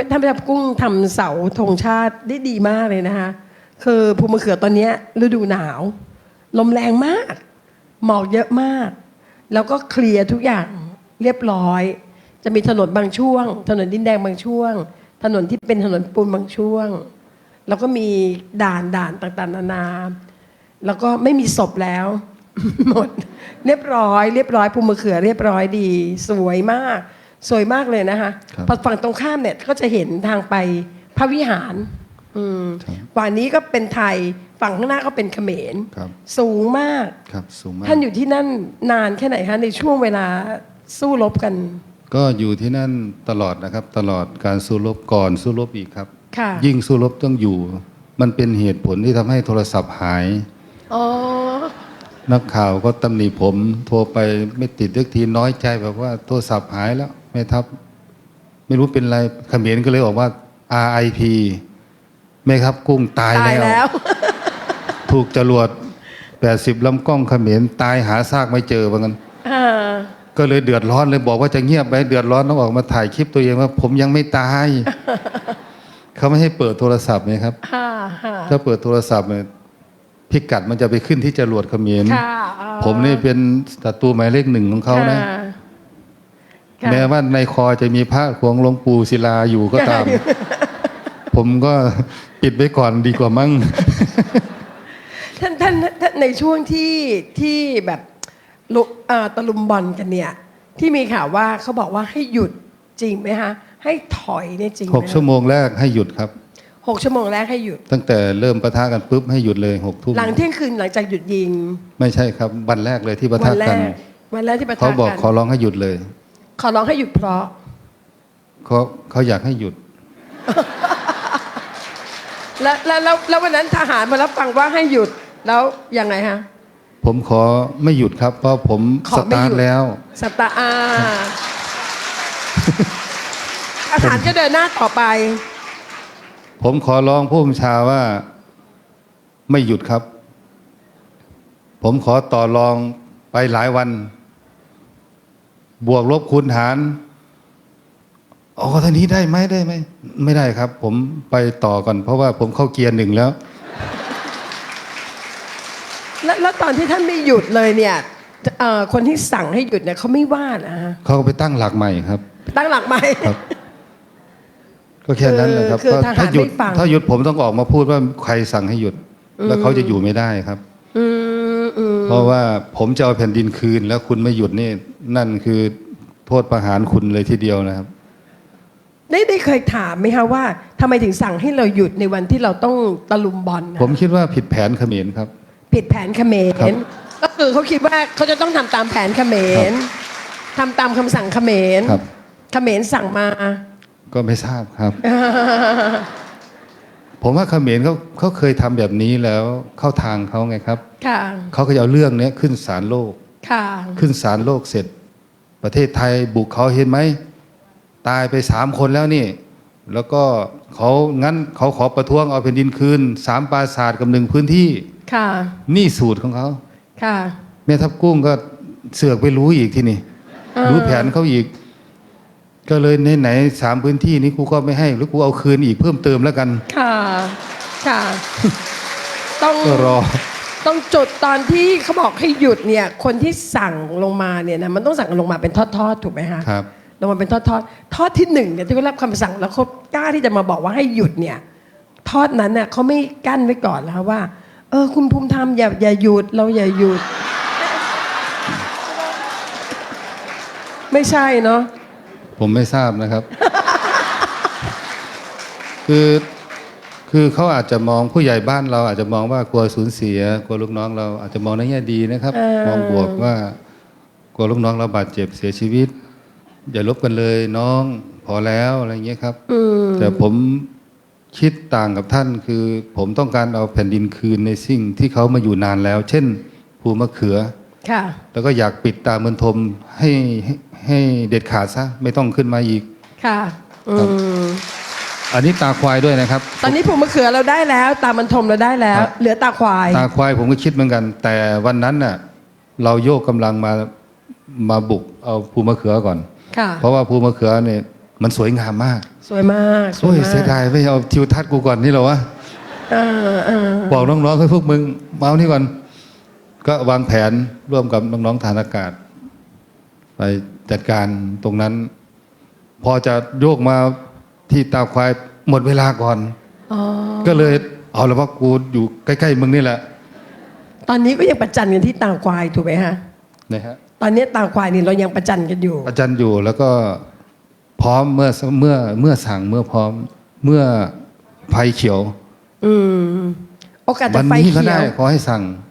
านท่านประธานกุ้งทำเสาธงชาติได้ดีมากเลยนะคะคือภูมะเขือตอนนี้ฤดูหนาว ลมแรงมาก หมอกเยอะมาก แล้วก็เคลียร์ทุกอย่างเรียบร้อย จะมีถนนบางช่วง ถนนดินแดงบางช่วง ถนนที่เป็นถนนปูนบางช่วง แล้วก็มีด่านด่านต่างๆ นานา แล้วก็ไม่มีศพแล้ว หมด เรียบร้อย เรียบร้อยภูมะเขือเรียบร้อยดี สวยมาก สวยมากเลยนะคะครับพอฝั่งตรงข้ามเนี่ยก็จะเห็นทางไปพระวิหารอืมครับฝั่งนี้ก็เป็นไทยฝั่งข้างหน้าก็เป็นเขมรครับสูงมากครับสูงมากท่านอยู่ที่นั่นนานแค่ไหนคะในช่วงเวลาสู้รบกัน ก็อยู่ที่นั่นตลอดนะครับ ตลอดการสู้รบก่อนสู้รบอีกครับค่ะยิ่งสู้รบต้องอยู่ มันเป็นเหตุผลที่ทำให้โทรศัพท์หายอ๋อนักข่าวก็ตำหนิผม โทรไปไม่ติดเลือกทีน้อยใจแบบว่าโทรศัพท์หายแล้ว แม่ทัพ ไม่รู้เป็นไรเขมรก็เลยบอกว่า RIP แม่ครับกุ้งตายตายแล้วแล้วถูกจรวด80ลำกล้องเขมรตายหาซากไม่เจอว่างั้นอ่าก็เลยเดือดร้อนเลยบอกว่าจะเงียบไปเดือดร้อนต้องออกมาถ่ายคลิปตัวเองว่า ผมยังไม่ตาย เขาไม่ให้เปิดโทรศัพท์ไงครับ ค่ะค่ะถ้าเปิดโทรศัพท์เนี่ยพิกัดมันจะไปขึ้นที่จรวดเขมรค่ะอ๋อผมนี่เป็นศัตรูหมายเลขหนึ่งของเขานะ ค่ค่ะ แม้ว่าในคอจะมีพระของหลวงปู่ศิลาอยู่ก็ตาม ผมก็ปิดไว้ก่อนดีกว่ามั้งท่านท่านท่านในช่วงที่ที่แบบลุเอ่อตะลุมบอลกันเนี่ย ที่มีข่าวว่าเขาบอกว่าให้หยุดจริงไหมคะให้ถอยเนี่ยจริงไหมหกชั่วโมงแรกให้หยุดครับหกชั่วโมงแรกให้หยุด ตั้งแต่เริ่มประทะกันปุ๊บให้หยุดเลยหกทุ่มหลังเที่ยงคืนหลังจากหยุดยิง ไม่ใช่ครับ วันแรกเลยที่ประวัทะแรกันกวันแรกที่ประทะเขาบอกกันขอร้องให้หยุดเลย ขอร้องให้หยุดเพราะเขาเขาอยากให้หยุด แล้วแล้วแล้วแล้ววันนั้นทหารมารับฟังว่าให้หยุดแล้วยังไงฮะ ผมขอไม่หยุดครับ เพราะผมขอสไม่ตาหร์ยุทดแล้ว สตาร์อาทหารก็เดินหน้าต่อไป ผมขอร้องผู้บัญชาว่าไม่หยุดครับ ผมขอต่อรองไปหลายวัน บวกลบคูณหารอ๋อท่านี้ได้ไหมได้ไหมไม่ได้ครับ ผมไปต่อก่อน เพราะว่าผมเข้าเกียร์หนึ่งแล้ว แล้วแล้วตอนที่ท่านไม่หยุดเลยเนี่ยเอ่อคนที่สั่งให้หยุดเนี่ยเขาไม่ว่านะฮะเขาก็ไปตั้งหลักใหม่ครับ ตั้งหลักใหม่ ครับ ก็แค่นั้นเลยครับคือก็ทหารถ้าหยุดไม่ฟัง ถ้าหยุดผมต้องออกมาพูดว่าใครสั่งให้หยุด แล้วเขาจะอยู่ไม่ได้ครับอืมอืม เพราะว่าผมจะเอาแผ่นดินคืน แล้วคุณไม่หยุดนี่นั่นคือโทษประหารคุณเลยทีเดียวนะครับ ได้ได้เคยถามไหมคะว่าทำไมถึงสั่งให้เราหยุดในวันที่เราต้องตะลุมบอลนะผมคิดว่าผิดแผนเขมรครับ ผิดแผนเขมครัรบก็คือเขาคิดว่าเขาจะต้องทำตามแผนเขมรทำตามคำสั่งเขมรครับ เขมรสั่งมา ก็ไม่ทราบครับ ผมว่าเขมรเขาเขาเคยทำแบบนี้แล้วเข้าทางเขาไงครับค่ะเขาก็จะเอาเรื่องเนี้ยขึ้นศาลโลกค่ะขึ้นศาลโลกเสร็จ ประเทศไทยบุกเขาเห็นไหมตายไปสามคนแล้วนี่ แล้วก็เขางั้นเขาขอประท้วงเอาแผ่นดินคืนสามปราสาทกับหนึ่งพื้นที่ค่ะนี่สูตรของเขาค่ะแม่ทัพกุ้งก็เสือกไปรู้อีกที่นี่อ่ารู้รู้แผนเขาอีก ก็เลยในไหนๆสามพื้นที่นี้กูก็ไม่ให้หรือกูเอาคืนอีกเพิ่มเติมแล้วกัน ค่ะ ค่ะ ต้องก็รอ ต้องจุดตอนที่เขาบอกให้หยุดเนี่ย คนที่สั่งลงมาเนี่ยนะมันต้องสั่งลงมาเป็นทอดๆถูกไหมคะครับ ลงมาเป็นทอดๆทอดที่หนึ่งเนี่ยที่เขารับคำสั่งแล้วเขากล้าที่จะมาบอกว่าให้หยุดเนี่ย ทอดนั้นน่ะเขาไม่กั้นไว้ก่อนแล้วว่า เออ คุณภูมิธรรมอย่าอย่าหยุดเราอย่าหยุด ไม่ใช่เนาะ ผมไม่ทราบนะครับ คือคือเขาอาจจะมองผู้ใหญ่บ้านเราอาจจะมองว่ากลัวสูญเสีย กลัวลูกน้องเราอาจจะมองในแง่ดีนะครับเออมองบวกว่ากลัวลูกน้องเราบาดเจ็บเสียชีวิต อย่าลบกันเลยน้องพอแล้วอะไรเงี้ยครับอืมแต่ผมคิดต่างกับท่านคือ ผมต้องการเอาแผ่นดินคืนในสิ่งที่เขามาอยู่นานแล้ว เช่น ภูมะเขือค่ะแล้วก็อยากปิดตาเมือนทมให้ ให้ให้เด็ดขาดซะไม่ต้องขึ้นมาอีก ค่ะ อืครับมอันนี้ตาควายด้วยนะครับ ตอนนี้ผูมมะเขือเราได้แล้ว ตามันทมเราได้แล้ว ครับ เหลือตาควาย ตาควายผมก็คิดเหมือนกัน แต่วันนั้นน่ะเราโยกกำลังมามาบุกเอาภูมะเขือก่อน ค่ะ เพราะว่าภูมะเขือเนี่ยมันสวยงามมากสวยมากสโอ้วยยมากเสียดายไม่เอาทิวทัศน์กูก่อนนี่เหรอวะ เออเออบอกน้องๆให้พวกมึงมาเอานี่ก่อน ก็วางแผนร่วมกับน้องๆฐานอากาศ ไปจัดการตรงนั้น พอจะโยกมาที่ตาควายหมดเวลาก่อนอ๋อก็เลยเอาละว่ากูอยู่ใกล้ๆมึงนี่แหละ ตอนนี้ก็ยังประจันกันที่ตาควายถูกไหมฮะนะฮะตอนนี้ตาควายนี่เรายังประจันกันอยู่อาจารย์อยู่แล้วก็พร้อมเมื่อเมื่อเมื่อสั่งเมื่อพร้อม เมื่อไฟเขียว อืมโอกาสวัจะไฟนี้ก็เขียได้วขอให้สั่ง